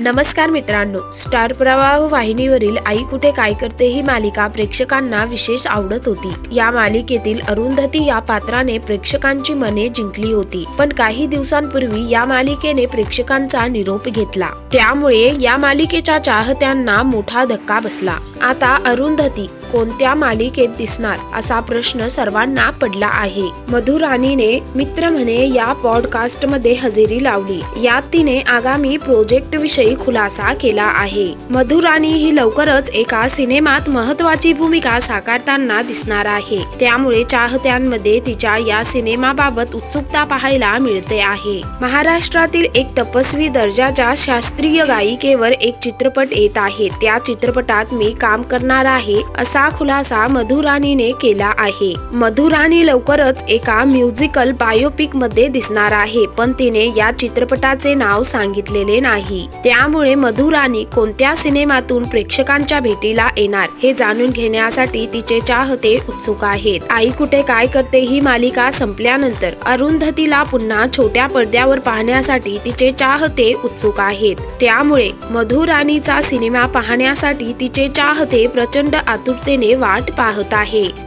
नमस्कार मित्रांनो स्टार प्रवाह वाहिनीवरील आई कुठे काय करते ही मालिका प्रेक्षकांना विशेष आवडत होती. या मालिकेतील अरुंधती या पात्राने प्रेक्षकांची मने जिंकली होती पण काही दिवसांपूर्वी या मालिकेने प्रेक्षकांचा निरोप घेतला. त्यामुळे या मालिकेच्या चाहत्यांना मोठा धक्का बसला. आता अरुंधती कोणत्या मालिकेत दिसणार असा प्रश्न सर्वांना पडला आहे. मधु राणीने मित्र म्हणे या पॉडकास्टमध्ये हजेरी लावली. यात तिने आगामी प्रोजेक्ट विषयी खुलासा केला आहे. मधु राणी ही लवकरच एका सिनेमात महत्वाची भूमिका साकारताना दिसणार आहे. त्यामुळे चाहत्यांमध्ये तिच्या या सिनेमाबाबत उत्सुकता पाहायला मिळते आहे. महाराष्ट्रातील एक तपस्वी दर्जाच्या शास्त्रीय गायिकेवर एक चित्रपट येत आहे. त्या चित्रपटात मी काम करणार आहे असा खुलासा मधुराणीने केला आहे. मधुराणी लवकरच एका म्युझिकल बायोपिकमध्ये दिसणार आहे पण तिने या चित्रपटाचे नाव सांगितलेले नाही. त्यामुळे मधुराणी कोणत्या सिनेमातून प्रेक्षकांच्या भेटीला येणार हे जाणून घेण्यासाठी तिचे चाहते उत्सुक आहेत. आई कुठे काय करते ही मालिका संपल्यानंतर अरुंधतीला पुन्हा छोट्या पडद्यावर पाहण्यासाठी तिचे चाहते उत्सुक आहेत. त्यामुळे मधुराणीचा सिनेमा पाहण्यासाठी तिचे चाहते प्रचंड आतुरतेने वाट पाहत आहे.